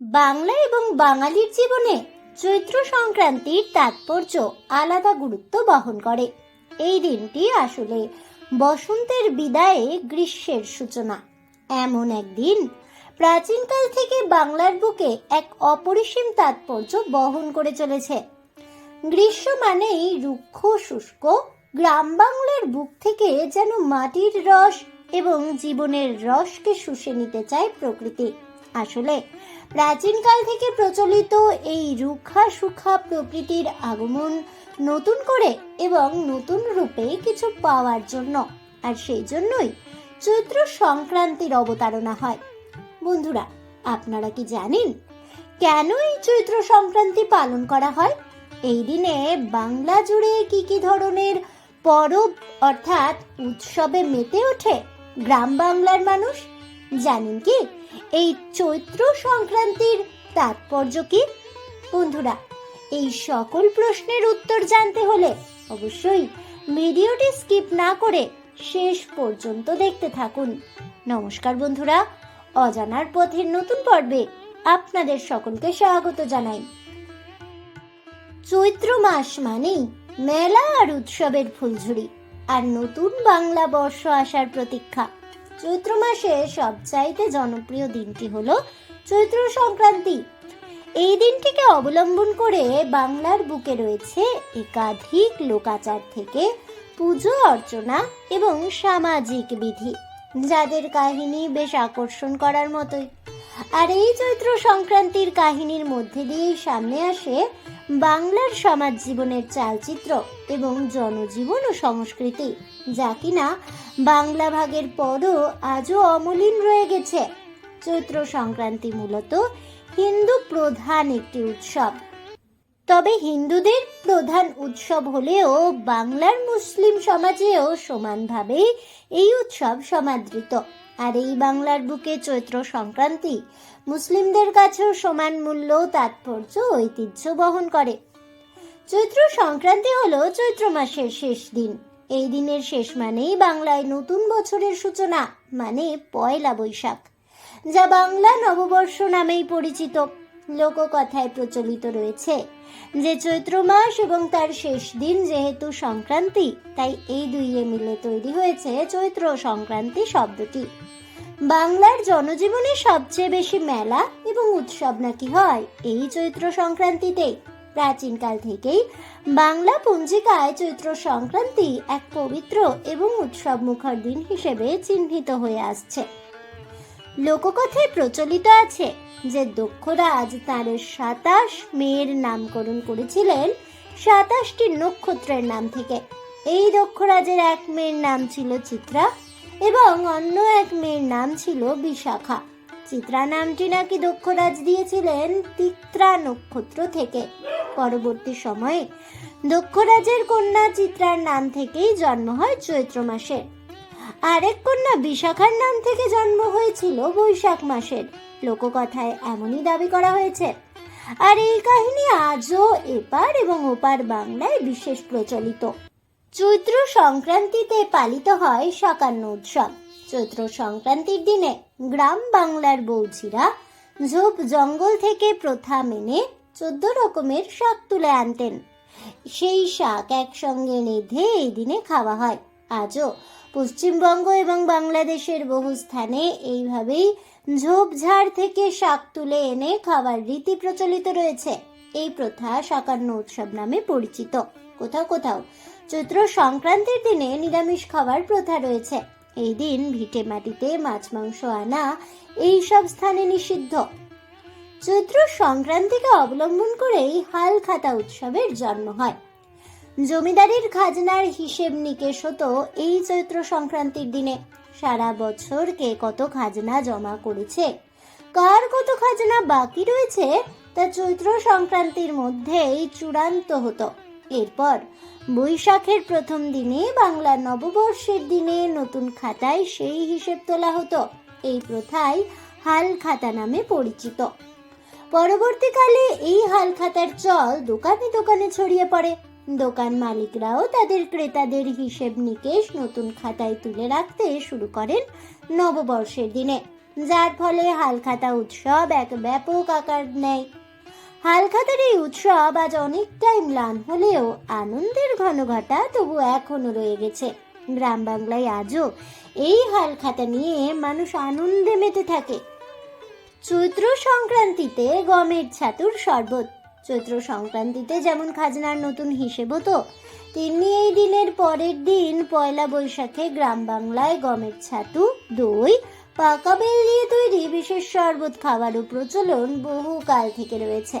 বাংলা এবং বাঙালির জীবনে চৈত্র সংক্রান্তির তাৎপর্য আলাদা গুরুত্ব বহন করে। এই দিনটি আসলে বসন্তের বিদায়ে গ্রীষ্মের সূচনা। এমন একদিন প্রাচীনকাল থেকে বাংলার বুকে এক অপরিসীম তাৎপর্য বহন করে চলেছে। গ্রীষ্ম মানেই রুক্ষ, শুষ্ক, গ্রাম বাংলার বুক থেকে যেন মাটির রস এবং জীবনের রসকে শুষে নিতে চায় প্রকৃতি। আসলে প্রাচীনকাল থেকে প্রচলিত এই রুখা সুখা প্রকৃতির আগমন নতুন করে এবং নতুন রূপে কিছু পাওয়ার জন্য। আর সেই জন্যই চৈত্র সংক্রান্তির অবতারণা হয়। বন্ধুরা, আপনারা কি জানেন কেন এই চৈত্র সংক্রান্তি পালন করা হয়? এই দিনে বাংলা জুড়ে কি কি ধরনের পরব অর্থাৎ উৎসবে মেতে ওঠে গ্রাম বাংলার মানুষ? জানেন কি? এই চৈত্র সংক্রান্তির তাৎপর্য কি? বন্ধুরা, এই সকল প্রশ্নের উত্তর জানতে হলে অবশ্যই ভিডিওটি স্কিপ না করে শেষ পর্যন্ত দেখতে থাকুন। নমস্কার বন্ধুরা, অজানার পথের নতুন পর্বে আপনাদের সকলকে স্বাগত জানাই। চৈত্র মাস মানেই মেলা আর উৎসবের ফুলঝুরি আর নতুন বাংলা বর্ষ আসার প্রতীক্ষা। চৈত্র মাসের সবচাইতে জনপ্রিয় দিনটি হলো চৈত্র সংক্রান্তি। এই দিনটিকে অবলম্বন করে বাংলার বুকে রয়েছে একাধিক লোকাচার থেকে পুজো অর্চনা এবং সামাজিক বিধি, যাদের কাহিনী বেশ আকর্ষণ করার মতোই। আর এই চৈত্র সংক্রান্তির কাহিনীর মধ্যে দিয়েই সামনে আসে বাংলার সমাজ জীবনের চালচিত্র এবং জনজীবন ও সংস্কৃতি। যা কিনা বাংলা ভাগের পরও আজও অমলিন রয়ে গেছে। চৈত্র সংক্রান্তি মূলত হিন্দু প্রধান একটি উৎসব। তবে হিন্দুদের প্রধান উৎসব হলেও বাংলার মুসলিম সমাজেও সমানভাবে এই উৎসব সমাদৃত। আর এই বাংলার বুকে চৈত্র সংক্রান্তি মুসলিমদের কাছেও সমান মূল্য, তাৎপর্য, ঐতিহ্য বহন করে। চৈত্র সংক্রান্তি হলো চৈত্র মাসের শেষ দিন। এই দিনের শেষ মানেই বাংলায় নতুন বছরের সূচনা মানে পয়লা বৈশাখ, যা বাংলা নববর্ষ নামেই পরিচিত। লোককথায় প্রচলিত রয়েছে যে চৈত্র মাস এবং তার শেষ দিন যেহেতু সংক্রান্তি, তাই এই দুইয়ে মিলে তৈরি হয়েছে চৈত্র সংক্রান্তি শব্দটি। বাংলার জনজীবনে সবচেয়ে বেশি মেলা এবং উৎসব নাকি হয়, এই চৈত্র সংক্রান্তিতেই। প্রাচীনকাল থেকেই বাংলা পঞ্জিকায় চৈত্র সংক্রান্তি এক পবিত্র এবং উৎসব মুখর দিন হিসেবে চিহ্নিত হয়ে আসছে। লোককথায় প্রচলিত আছে যে দক্ষরাজ তার সাতাশ মেয়ের নামকরণ করেছিলেন সাতাশটি নক্ষত্রের নাম থেকে। এই দক্ষরাজের এক মেয়ের নাম ছিল চিত্রা এবং অন্য এক মেয়ের নাম ছিল বিশাখা। চিত্রা নামটি নাকি দক্ষরাজ দিয়েছিলেন তিত্রা নক্ষত্র থেকে। পরবর্তী সময়ে দক্ষরাজের কন্যা চিত্রার নাম থেকেই জন্ম হয় চৈত্র মাসে। আরেক কন্যা বিশাখার নাম থেকে জন্ম হয়েছিল বৈশাখ মাসের। লোককথায় এমনই দাবি করা হয়েছে। আর এই কাহিনী আজও এপার এবং ওপার বাংলায় বিশেষ প্রচলিত। চৈত্র সংক্রান্তিতে পালিত হয় সাকান্ন উৎসব। চৈত্র সংক্রান্তির দিনে গ্রাম বাংলার বৌঝিরা ঝোপ জঙ্গল থেকে প্রথা মেনে চোদ্দ রকমের শাক তুলে আনতেন। সেই শাক একসঙ্গে নেধে এই দিনে খাওয়া হয়। আজও পশ্চিমবঙ্গ এবং বাংলাদেশের বহু স্থানে এইভাবেই ঝোপঝাড় থেকে শাক তুলে এনে খাওয়ার রীতি প্রচলিত রয়েছে। এই প্রথা সাকান্ন উৎসব নামে পরিচিত। কোথাও কোথাও চৈত্র সংক্রান্তির দিনে নিরামিষ খাওয়ার প্রথা রয়েছে। এই দিন ভিটে মাটিতে মাছ মাংস আনা এই সব স্থানে নিষিদ্ধ। চৈত্র সংক্রান্তিকে অবলম্বন করেই হাল খাতা উৎসবের জন্ম হয়। জমিদারির খাজনার হিসেব নিকেশ হতো এই চৈত্র সংক্রান্তির দিনে। সারা বছর কে কত খাজনা জমা করেছে, কার কত খাজনা বাকি রয়েছে, তা চৈত্র সংক্রান্তির মধ্যেই চূড়ান্ত হতো। এরপর বৈশাখের প্রথম দিনে বাংলা নববর্ষের দিনে নতুন খাতায় সেই হিসেব তোলা হতো। এই প্রথাই হাল খাতা নামে পরিচিত। পরবর্তীকালে এই হাল খাতার চল দোকানে দোকানে ছড়িয়ে পড়ে। দোকান মালিকরাও তাদের ক্রেতাদের হিসেব নিকেশ নতুন খাতায় তুলে রাখতে শুরু করেন নববর্ষের দিনে, যার ফলে হালখাতা উৎসব এক ব্যাপক আকার নেয়। হালখাতার এই উৎসব আজ অনেকটাই ম্লান হলেও আনন্দের ঘনঘটা তবু এখনও রয়ে গেছে। গ্রাম বাংলায় আজও এই হালখাতা নিয়ে মানুষ আনন্দে মেতে থাকে। চৈত্র সংক্রান্তিতে গমের ছাতুর শরবত। চৈত্র সংক্রান্তিতে যেমন খাজনার নতুন হিসেব হতো, তেমনি এই দিনের পরের দিন পয়লা বৈশাখে গ্রাম বাংলায় গমের ছাতু, দই, পাকা বেল দিয়ে তৈরি বিশেষ শরবত খাওয়ারও প্রচলন বহুকাল থেকে রয়েছে।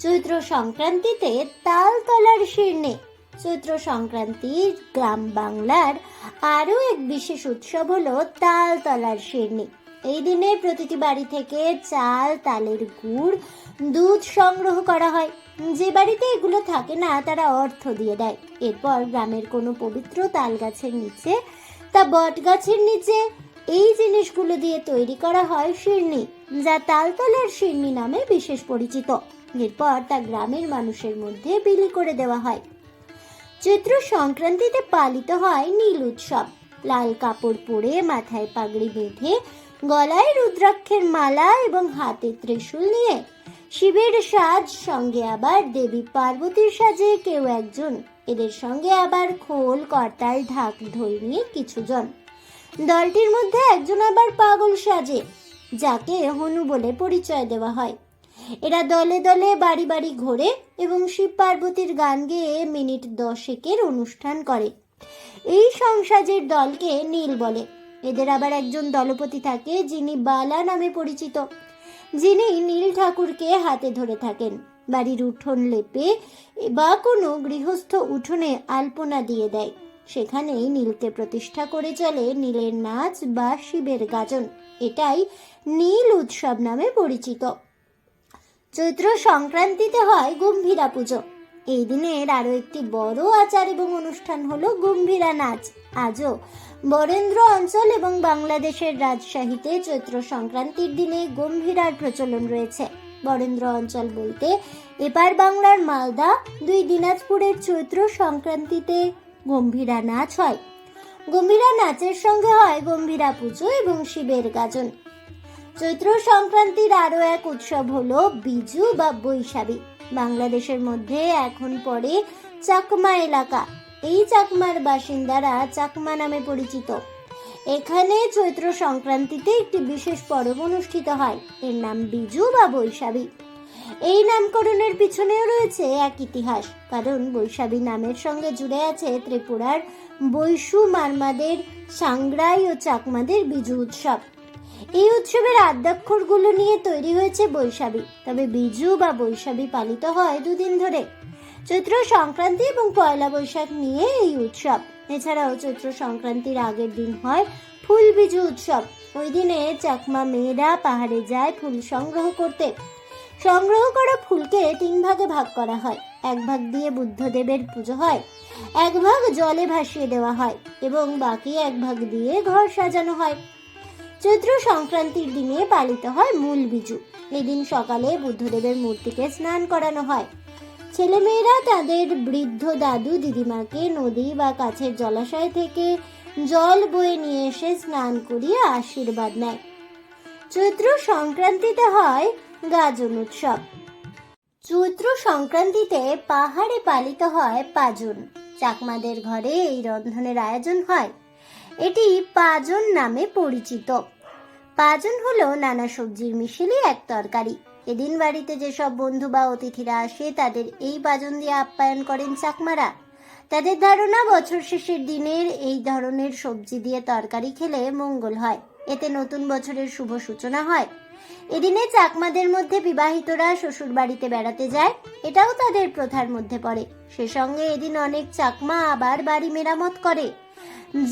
চৈত্র সংক্রান্তিতে তাল তলার শিরনে। চৈত্র সংক্রান্তি গ্রাম বাংলার আরও এক বিশেষ উৎসব হলো তাল তলার শিরনি। এই দিনে প্রতিটি বাড়ি থেকে চাল, তালের গুড়, দুধ সংগ্রহ করা হয়। যে বাড়িতে এগুলো থাকে না, তারা অর্থ দিয়ে দেয়। এরপর গ্রামের কোনো পবিত্র তাল গাছের নিচে তা বট গাছের নিচে এই জিনিসগুলো দিয়ে তৈরি করা হয় শিরনি, যা তালতলার শিরনি নামে বিশেষ পরিচিত। এরপর তা গ্রামের মানুষের মধ্যে বিলি করে দেওয়া হয়। চৈত্র সংক্রান্তিতে পালিত হয় নীল উৎসব। লাল কাপড় পরে মাথায় পাগড়ি বেঁধে গলায় রুদ্রাক্ষের মালা এবং হাতে ত্রিশূল নিয়ে শিবের সাজ, সঙ্গে আবার দেবী পার্বতীর সাজে কেউ একজন। এদের সঙ্গে আবার খোল, করতাল, ঢাক, ঢোল নিয়ে কিছুজন। দলটির মধ্যে একজন আবার পাগল সাজে, যাকে হনু বলে পরিচয় দেওয়া হয়। এরা দলে দলে বাড়ি বাড়ি ঘোরে এবং শিব পার্বতীর গান গেয়ে মিনিট দশেকের অনুষ্ঠান করে। এই সংসাজের দলকে নীল বলে। এদের আবার একজন দলপতি থাকে যিনি বালা নামে পরিচিত, যিনি নীল ঠাকুরকে হাতে ধরে থাকেন। বাড়ির উঠোন লেপে বা কোনো গৃহস্থ উঠোনে আলপনা দিয়ে দেয়। সেখানেই নীলকে প্রতিষ্ঠা করে চলে নীলের নাচ বা শিবের গাজন। এটাই নীল উৎসব নামে পরিচিত। চৈত্র সংক্রান্তিতে হয় গম্ভীরা পুজো। এই দিনের আরও একটি বড় আচার এবং অনুষ্ঠান হলো গম্ভীরা নাচ। আজও বরেন্দ্র অঞ্চল এবং বাংলাদেশের রাজশাহীতে চৈত্র সংক্রান্তির দিনে গম্ভীরার প্রচলন রয়েছে। বরেন্দ্র অঞ্চল বলতে এপার বাংলার মালদা, দুই দিনাজপুরের চৈত্র সংক্রান্তিতে গম্ভীরা নাচ হয়। গম্ভীরা নাচের সঙ্গে হয় গম্ভীরা পুজো এবং শিবের গাজন। চৈত্র সংক্রান্তির আরও এক উৎসব হলো বিজু বা বৈশাখী। বাংলাদেশের মধ্যে এখন পরে চাকমা এলাকা। এই চাকমার বাসিন্দারা চাকমা নামে পরিচিত। এখানে চৈত্র সংক্রান্তিতে একটি বিশেষ পরব অনুষ্ঠিত হয়। এর নাম বিজু বা বৈশাখী এই নামকরণের পিছনেও রয়েছে এক ইতিহাস, কারণ বৈশাখী নামের সঙ্গে জুড়ে আছে ত্রিপুরার বৈশু মারমাদের সাংগ্রাই ও চাকমাদের বিজু উৎসব। এই উৎসবের আদ্যাক্ষরগুলো নিয়ে তৈরি হয়েছে বৈশাখী তবে বিজু বা বৈশাখী পালিত হয় দুদিন ধরে। চৈত্র সংক্রান্তি এবং পয়লা বৈশাখ নিয়ে এই উৎসব। এছাড়াও চৈত্র সংক্রান্তির আগের দিন হয় ফুল বিজু উৎসব। ওই দিনে চাকমা মেয়েরা পাহাড়ে যায় ফুল সংগ্রহ করতে। সংগ্রহ করা ফুলকে তিন ভাগে ভাগ করা হয়। এক ভাগ দিয়ে বুদ্ধদেবের পুজো হয়, এক ভাগ জলে ভাসিয়ে দেওয়া হয় এবং বাকি এক ভাগ দিয়ে ঘর সাজানো হয়। চৈত্র সংক্রান্তির দিনে পালিত হয় মূল বিজু। এদিন সকালে বুদ্ধদেবের মূর্তিকে স্নান করানো হয়। ছেলেমেয়েরা তাদের বৃদ্ধ দাদু দিদিমাকে নদী বা কাছের জলাশয় থেকে জল বয়ে নিয়ে এসে স্নান করিয়ে আশীর্বাদ নেয়। চৈত্র সংক্রান্তিতে হয় গাজন উৎসব। চৈত্র সংক্রান্তিতে পাহাড়ে পালিত হয় পাজন। চাকমাদের ঘরে এই রন্ধনের আয়োজন হয়। এটি পাজন নামে পরিচিত। পাজন হলো নানা সবজির মিশেলি এক তরকারি। এদিন বাড়িতে যেসব বন্ধু বা অতিথিরা আসে, তাদের এই বাজন দিয়ে আপ্যায়ন করেন চাকমারা। তাদের ধারণা, বছর শেষের দিনের এই ধরনের সবজি দিয়ে তরকারি খেলে মঙ্গল হয়। এতে নতুন বছরের শুভ সূচনা হয়। এদিনে চাকমাদের মধ্যে বিবাহিতরা শ্বশুর বাড়িতে বেড়াতে যায়, এটাও তাদের প্রথার মধ্যে পড়ে। সে সঙ্গে এদিন অনেক চাকমা আবার বাড়ি মেরামত করে।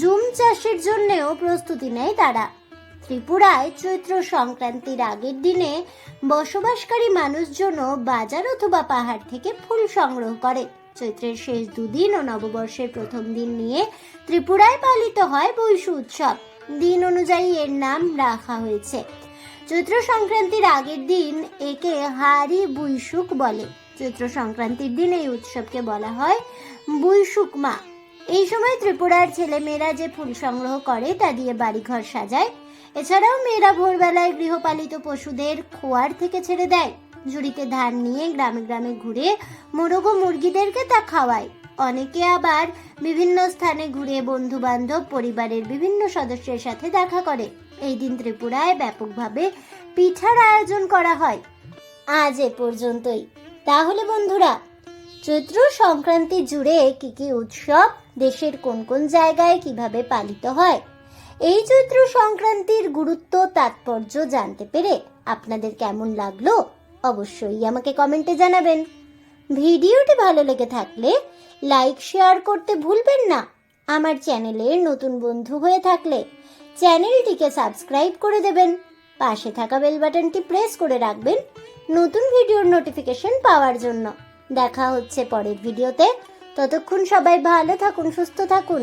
জুম চাষের জন্যেও প্রস্তুতি নেয় তারা। ত্রিপুরায় চৈত্র সংক্রান্তির আগের দিনে বসবাসকারী মানুষজন বাজার অথবা পাহাড় থেকে ফুল সংগ্রহ করে। চৈত্রের শেষ দুদিন ও নববর্ষের প্রথম দিন নিয়ে ত্রিপুরায় পালিত হয় বৈশু উৎসব। দিন অনুযায়ী এর নাম রাখা হয়েছে। চৈত্র সংক্রান্তির আগের দিন একে হারি বুইশুক বলে। চৈত্র সংক্রান্তির দিন এই উৎসবকে বলা হয় বুইশুক মা। এই সময় ত্রিপুরার ছেলেমেয়েরা যে ফুল সংগ্রহ করে তা দিয়ে বাড়িঘর সাজায়। এছাড়াও মেয়েরা ভোরবেলায় গৃহপালিত পশুদের খোয়ার থেকে ছেড়ে দেয়। ঝুড়িতে ধান নিয়ে গ্রামে গ্রামে ঘুরে মোরগ ও মুরগিদেরকে তা খাওয়ায়। অনেকে আবার বিভিন্ন স্থানে ঘুরে বন্ধু বান্ধব পরিবারের বিভিন্ন সদস্যের সাথে দেখা করে। এই দিন ত্রিপুরায় ব্যাপকভাবে পিঠার আয়োজন করা হয়। আজ এ পর্যন্তই। তাহলে বন্ধুরা, চৈত্র সংক্রান্তি জুড়ে কি কি উৎসব, দেশের কোন কোন জায়গায় কীভাবে পালিত হয়? এই চৈত্র সংক্রান্তির গুরুত্ব, তাৎপর্য জানতে পেরে আপনাদের কেমন লাগল অবশ্যই আমাকে কমেন্টে জানাবেন। ভিডিওটি ভালো লেগে থাকলে লাইক, শেয়ার করতে ভুলবেন না। আমার চ্যানেলের নতুন বন্ধু হয়ে থাকলে চ্যানেলটিকে সাবস্ক্রাইব করে দেবেন। পাশে থাকা বেল বাটনটি প্রেস করে রাখবেন নতুন ভিডিওর নোটিফিকেশন পাওয়ার জন্য। দেখা হচ্ছে পরের ভিডিওতে। ততক্ষণ সবাই ভালো থাকুন, সুস্থ থাকুন।